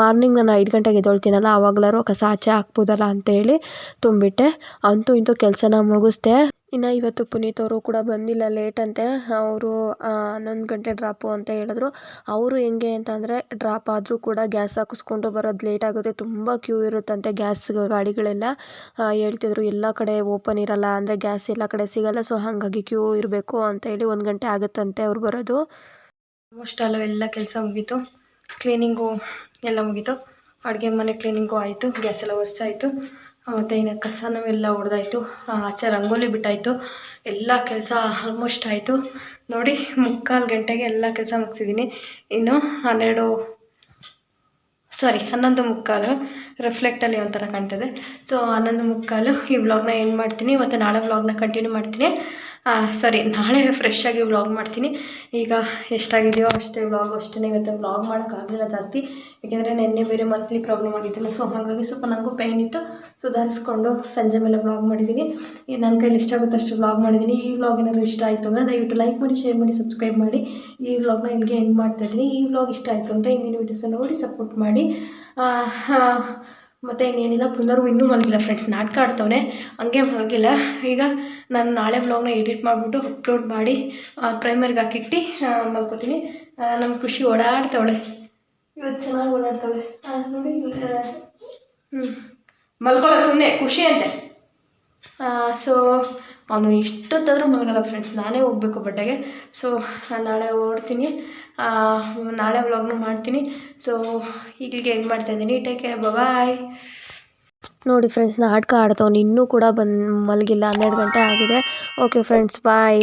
ಮಾರ್ನಿಂಗ್ ನಾನು ಐದು ಗಂಟೆಗೆ ಎದ್ದೊಳ್ತೀನಲ್ಲ ಆವಾಗ್ಲಾದ್ರು ಕಸ ಆಚೆ ಹಾಕ್ಬೋದಲ್ಲ ಅಂತೇಳಿ ತುಂಬಿಟ್ಟೆ. ಅಂತೂ ಇಂತೂ ಕೆಲಸನ ಮುಗಿಸ್ದೆ. ಇನ್ನು ಇವತ್ತು ಪುನೀತ್ ಅವರು ಕೂಡ ಬಂದಿಲ್ಲ ಲೇಟ್ ಅಂತೆ. ಅವರು ಹನ್ನೊಂದು ಗಂಟೆ ಡ್ರಾಪು ಅಂತ ಹೇಳಿದ್ರು. ಅವರು ಹೆಂಗೆ ಅಂತ ಅಂದರೆ ಡ್ರಾಪ್ ಆದರೂ ಕೂಡ ಗ್ಯಾಸ್ ಹಾಕಿಸ್ಕೊಂಡು ಬರೋದು ಲೇಟ್ ಆಗುತ್ತೆ. ತುಂಬ ಕ್ಯೂ ಇರುತ್ತಂತೆ ಗ್ಯಾಸ್ ಗಾಡಿಗಳೆಲ್ಲ. ಹೇಳ್ತಿದ್ರು ಎಲ್ಲ ಕಡೆ ಓಪನ್ ಇರಲ್ಲ ಅಂದರೆ ಗ್ಯಾಸ್ ಎಲ್ಲ ಕಡೆ ಸಿಗಲ್ಲ ಸೊ ಹಾಗಾಗಿ ಕ್ಯೂ ಇರಬೇಕು ಅಂತ ಹೇಳಿ ಒಂದು ಗಂಟೆ ಆಗುತ್ತಂತೆ ಅವ್ರು ಬರೋದು. ಆಲ್ಮೋಸ್ಟ್ ಅಲ್ಲೂ ಎಲ್ಲ ಕೆಲಸ ಮುಗೀತು. ಕ್ಲೀನಿಂಗು ಎಲ್ಲ ಮುಗೀತು. ಅಡುಗೆ ಮನೆ ಕ್ಲೀನಿಂಗು ಆಯಿತು. ಗ್ಯಾಸ್ ಎಲ್ಲ ಒರೆಸಾಯಿತು. ಮತ್ತು ಇನ್ನು ಕಸನೂ ಎಲ್ಲ ಹೊಡೆದಾಯ್ತು ಆಚೆ ರಂಗೋಲಿ ಬಿಟ್ಟಾಯಿತು, ಎಲ್ಲ ಕೆಲಸ ಆಲ್ಮೋಸ್ಟ್ ಆಯಿತು. ನೋಡಿ, ಮುಕ್ಕಾಲು ಗಂಟೆಗೆ ಎಲ್ಲ ಕೆಲಸ ಮುಗಿಸಿದ್ದೀನಿ ಇನ್ನು ಹನ್ನೆರಡು ಸಾರಿ ಹನ್ನೊಂದು ಮುಕ್ಕಾಲು ರಿಫ್ಲೆಕ್ಟಲ್ಲಿ ಒಂಥರ ಕಾಣ್ತದೆ. ಸೊ ಹನ್ನೊಂದು ಮುಕ್ಕಾಲು ಈ ವ್ಲಾಗ್ನ ಎಂಡ್ ಮಾಡ್ತೀನಿ, ಮತ್ತು ನಾಳೆ ವ್ಲಾಗ್ನ ಕಂಟಿನ್ಯೂ ಮಾಡ್ತೀನಿ. ಸಾರಿ, ನಾಳೆ ಫ್ರೆಶ್ ಆಗಿ ವ್ಲಾಗ್ ಮಾಡ್ತೀನಿ. ಈಗ ಎಷ್ಟಾಗಿದೆಯೋ ಅಷ್ಟೇ ವ್ಲಾಗ್ ಅಷ್ಟೇ ಇವತ್ತು ವ್ಲಾಗ್ ಮಾಡೋಕ್ಕಾಗಲಿಲ್ಲ ಜಾಸ್ತಿ. ಏಕೆಂದರೆ ನಿನ್ನೆ ಬೇರೆ ಮಂತ್ಲಿ ಪ್ರಾಬ್ಲಮ್ ಆಗಿತ್ತಲ್ಲ ಸೊ ಹಾಗಾಗಿ ಸ್ವಲ್ಪ ನನಗೂ ಪೇಯ್ನ್ ಇತ್ತು. ಸುಧಾರಿಸ್ಕೊಂಡು ಸಂಜೆ ಮೇಲೆ ವ್ಲಾಗ್ ಮಾಡಿದ್ದೀನಿ ನನ್ನ ಕೈಲಿ ಇಷ್ಟ ಆಗುತ್ತೆ ಅಷ್ಟು ವ್ಲಾಗ್ ಮಾಡಿದ್ದೀನಿ ಈ ವ್ಲಾಗ್ ಏನಾದರೂ ಇಷ್ಟ ಆಯಿತು ಅಂದರೆ ದಯವಿಟ್ಟು ಲೈಕ್ ಮಾಡಿ ಶೇರ್ ಮಾಡಿ ಸಬ್ಸ್ಕ್ರೈಬ್ ಮಾಡಿ. ಈ ವ್ಲಾಗ್ನ ಇಲ್ಲಿಗೆ ಎಂಡ್ ಮಾಡ್ತಾಯಿದ್ದೀನಿ ಈ ವ್ಲಾಗ್ ಇಷ್ಟ ಆಯಿತು ಅಂದರೆ ಹಿಂದಿನ ವೀಡಿಯೋಸನ್ನು ನೋಡಿ ಸಪೋರ್ಟ್ ಮಾಡಿ. ಮತ್ತು ಇನ್ನೇನಿಲ್ಲ ಪುನರ್ವು ಇನ್ನೂ ಮಲಗಿಲ್ಲ ಫ್ರೆಂಡ್ಸ್ ನಾಟಕ ಆಡ್ತವನೆ. ಹಂಗೆ ಮಲಗಿಲ್ಲ ಈಗ ನಾನು ನಾಳೆ ಬ್ಲಾಗ್ನ ಎಡಿಟ್ ಮಾಡಿಬಿಟ್ಟು ಅಪ್ಲೋಡ್ ಮಾಡಿ ಪ್ರೈಮರಿಗೆ ಹಾಕಿಟ್ಟು ಮಲ್ಕೋತೀನಿ. ನಮ್ಮ ಖುಷಿ ಓಡಾಡ್ತವಳೆ. ಇವತ್ತು ಚೆನ್ನಾಗಿ ಓಡಾಡ್ತವಳೆ. ನೋಡಿ ಹ್ಞೂ ಮಲ್ಕೊಳ್ಳೋ ಸುಮ್ಮನೆ ಖುಷಿ ಅಂತೆ. ಸೊ ಅವನು ಇಷ್ಟೊತ್ತಾದರೂ ಮಲಗಲ್ಲ ಫ್ರೆಂಡ್ಸ್ ನಾನೇ ಹೋಗಬೇಕು ಬಟ್ಟೆಗೆ. ಸೊ ನಾನು ನಾಳೆ ಓಡ್ತೀನಿ. ನಾಳೆ ವ್ಲಾಗ್ನು ಮಾಡ್ತೀನಿ. ಸೊ ಇಲ್ಲಿಗೆ ಎಂಡ್ ಮಾಡ್ತಾಯಿದ್ದೀನಿ ಟೇಕ್ ಕೇರ್ ಬಾಯ್ ನೋಡಿ ಫ್ರೆಂಡ್ಸ್ ನಾಟಕ ಆಡ್ತವ್ನು ಇನ್ನೂ ಕೂಡ ಬಂದು ಮಲಗಿಲ್ಲ. ಹನ್ನೆರಡು ಗಂಟೆ ಆಗಿದೆ. Okay friends bye